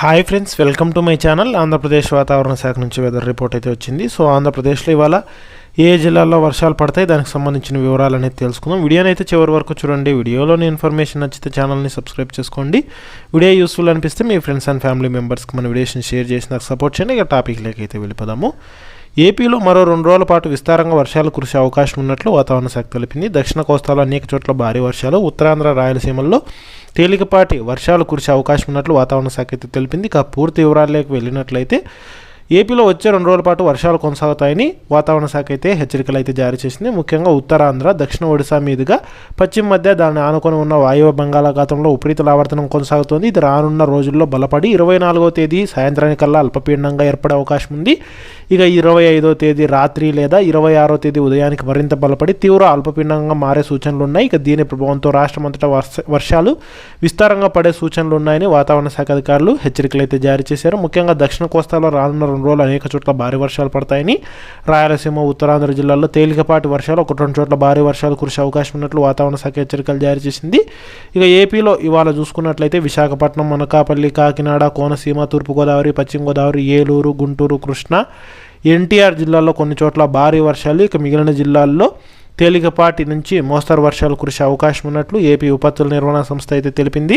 Hi friends welcome to my channel Andhra Pradesh వాతావరణ శాఖ నుంచి వెదర్ రిపోర్ట్ అయితే వచ్చింది. సో ఆంధ్రప్రదేశ్లో ఇవాళ ఏ జిల్లాల్లో వర్షాలు పడతాయి? దానికి సంబంధించిన వివరాలు అనేది తెలుసుకుందాం. వీడియోని అయితే చివరి వరకు చూడండి. వీడియోలోని ఇన్ఫర్మేషన్ నచ్చితే ఛానల్ని సబ్స్క్రైబ్ చేసుకోండి. వీడియో యూస్ఫుల్ అనిపిస్తే మీ ఫ్రెండ్స్ అండ్ ఫ్యామిలీ మెంబర్స్కి మన వీడియోస్ని షేర్ చేసి నాకు సపోర్ట్ చేయండి. ఇక టాపిక్లోకి అయితే వెళ్ళిపోదాము. ఏపీలో మరో రెండు రోజుల పాటు విస్తారంగా వర్షాలు కురిసే అవకాశం ఉన్నట్లు వాతావరణ శాఖ తెలిపింది. దక్షిణ కోస్తాలో అనేక చోట్ల భారీ వర్షాలు ఉత్తరాంధ్ర రాయలసీమల్లో తేలికపాటి వర్షాలు కురిసే అవకాశం ఉన్నట్లు వాతావరణ శాఖ అయితే తెలిపింది. ఇక పూర్తి వివరాల్లోకి వెళ్ళినట్లయితే ఏపీలో వచ్చే రెండు రోజుల పాటు వర్షాలు కొనసాగుతాయని వాతావరణ శాఖ అయితే హెచ్చరికలు అయితే జారీ చేసింది. ముఖ్యంగా ఉత్తరాంధ్ర దక్షిణ ఒడిశా మీదుగా పశ్చిమ మధ్య దాన్ని ఆనుకొని ఉన్న వాయువ్య బంగాళాఖాతంలో ఉపరితల ఆవర్తనం కొనసాగుతోంది. ఇది రానున్న రోజుల్లో బలపడి ఇరవై నాలుగో తేదీ సాయంత్రానికల్లా అల్పపీడనంగా ఏర్పడే అవకాశం ఉంది. ఇక ఇరవై ఐదో తేదీ రాత్రి లేదా ఇరవై ఆరో తేదీ ఉదయానికి మరింత బలపడి తీవ్ర అల్పపీడనంగా మారే సూచనలు ఉన్నాయి. ఇక దీని ప్రభావంతో రాష్ట్రమంతటా వర్ష వర్షాలు విస్తారంగా పడే సూచనలు ఉన్నాయని వాతావరణ శాఖ అధికారులు హెచ్చరికలు అయితే జారీ చేశారు. ముఖ్యంగా దక్షిణ కోస్తాలో రానున్న రెండు రోజులు అనేక చోట్ల భారీ వర్షాలు పడతాయని రాయలసీమ ఉత్తరాంధ్ర జిల్లాల్లో తేలికపాటి వర్షాలు ఒక రెండు చోట్ల భారీ వర్షాలు కురిసే అవకాశం ఉన్నట్లు వాతావరణ శాఖ హెచ్చరికలు జారీ చేసింది. ఇక ఏపీలో ఇవాళ చూసుకున్నట్లయితే విశాఖపట్నం అనకాపల్లి కాకినాడ కోనసీమ తూర్పుగోదావరి పశ్చిమ గోదావరి ఏలూరు గుంటూరు కృష్ణ ఎన్టీఆర్ జిల్లాల్లో కొన్ని చోట్ల భారీ వర్షాలు. ఇక మిగిలిన జిల్లాల్లో తేలికపాటి నుంచి మోస్తరు వర్షాలు కురిసే అవకాశం ఉన్నట్లు ఏపీ విపత్తుల నిర్వహణ సంస్థ అయితే తెలిపింది.